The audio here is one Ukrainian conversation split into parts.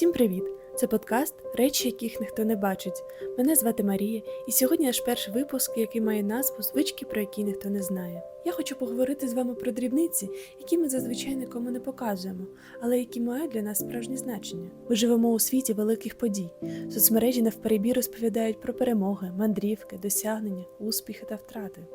Всім привіт! Це подкаст Речі, яких ніхто не бачить. Мене звати Марія, і сьогодні наш перший випуск, який має назву Звички, про які ніхто не знає. Я хочу поговорити з вами про дрібниці, які ми зазвичай нікому не показуємо, але які мають для нас справжнє значення. Ми живемо у світі великих подій. Соцмережі навперебій розповідають про перемоги, мандрівки, досягнення, успіхи та втрати.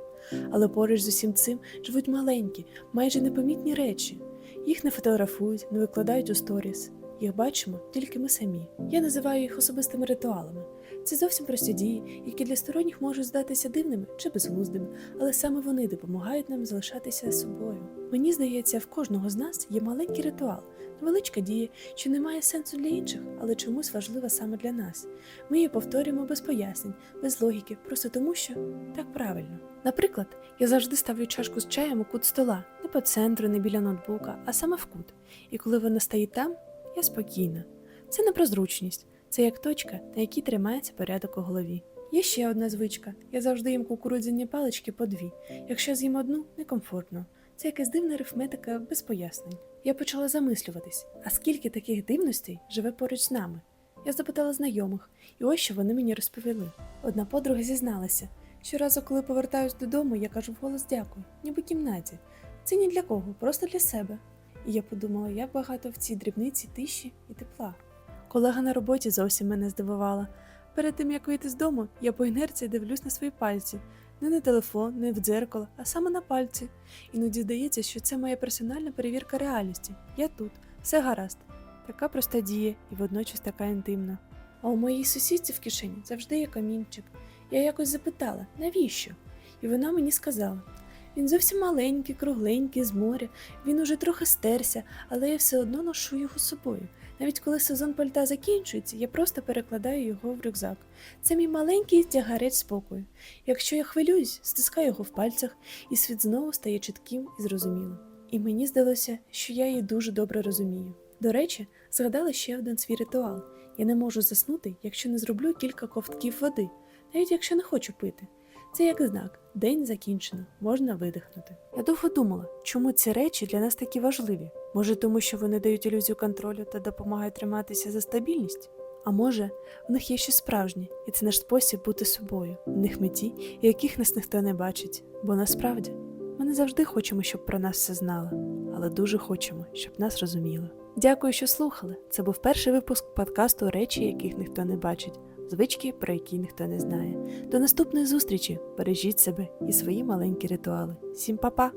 Але поруч з усім цим живуть маленькі, майже непомітні речі. Їх не фотографують, не викладають у сторіс. Їх бачимо тільки ми самі. Я називаю їх особистими ритуалами. Це зовсім прості дії, які для сторонніх можуть здатися дивними чи безглуздими, але саме вони допомагають нам залишатися собою. Мені здається, в кожного з нас є маленький ритуал, невеличка дія, що не має сенсу для інших, але чомусь важлива саме для нас. Ми її повторюємо без пояснень, без логіки, просто тому, що так правильно. Наприклад, я завжди ставлю чашку з чаєм у кут стола, не по центру, не біля ноутбука, а саме в кут. І коли вона стоїть там, я спокійна. Це не про зручність, це як точка, на якій тримається порядок у голові. Є ще одна звичка. Я завжди їм кукурудзяні палички по дві. Якщо з'їм одну, некомфортно. Це якась дивна арифметика без пояснень. Я почала замислюватись, а скільки таких дивностей живе поруч з нами? Я запитала знайомих, і ось що вони мені розповіли. Одна подруга зізналася. Щоразу, коли повертаюсь додому, я кажу вголос дякую, ніби кімнаті. Це ні для кого, просто для себе. І я подумала, як багато в цій дрібниці тиші і тепла. Колега на роботі зовсім мене здивувала. Перед тим як вийти з дому, я по інерції дивлюсь на свої пальці. Не на телефон, не в дзеркало, а саме на пальці. Іноді здається, що це моя персональна перевірка реальності. Я тут, все гаразд. Така проста дія і водночас така інтимна. А у моїй сусідці в кишені завжди є камінчик. Я якось запитала, навіщо? І вона мені сказала: він зовсім маленький, кругленький, з моря, він уже трохи стерся, але я все одно ношу його з собою. Навіть коли сезон пальта закінчується, я просто перекладаю його в рюкзак. Це мій маленький тягарець спокою. Якщо я хвилююсь, стискаю його в пальцях, і світ знову стає чітким і зрозумілим. І мені здалося, що я її дуже добре розумію. До речі, згадала ще один свій ритуал. Я не можу заснути, якщо не зроблю кілька ковтків води, навіть якщо не хочу пити. Це як знак, день закінчено, можна видихнути. Я довго думала, чому ці речі для нас такі важливі. Може, тому що вони дають ілюзію контролю та допомагають триматися за стабільність? А може, в них є щось справжнє, і це наш спосіб бути собою, в них меті, яких нас ніхто не бачить. Бо насправді ми не завжди хочемо, щоб про нас все знали, але дуже хочемо, щоб нас розуміли. Дякую, що слухали. Це був перший випуск подкасту Речі, яких ніхто не бачить звички, про які ніхто не знає. До наступної зустрічі! Бережіть себе і свої маленькі ритуали. Всім па-па!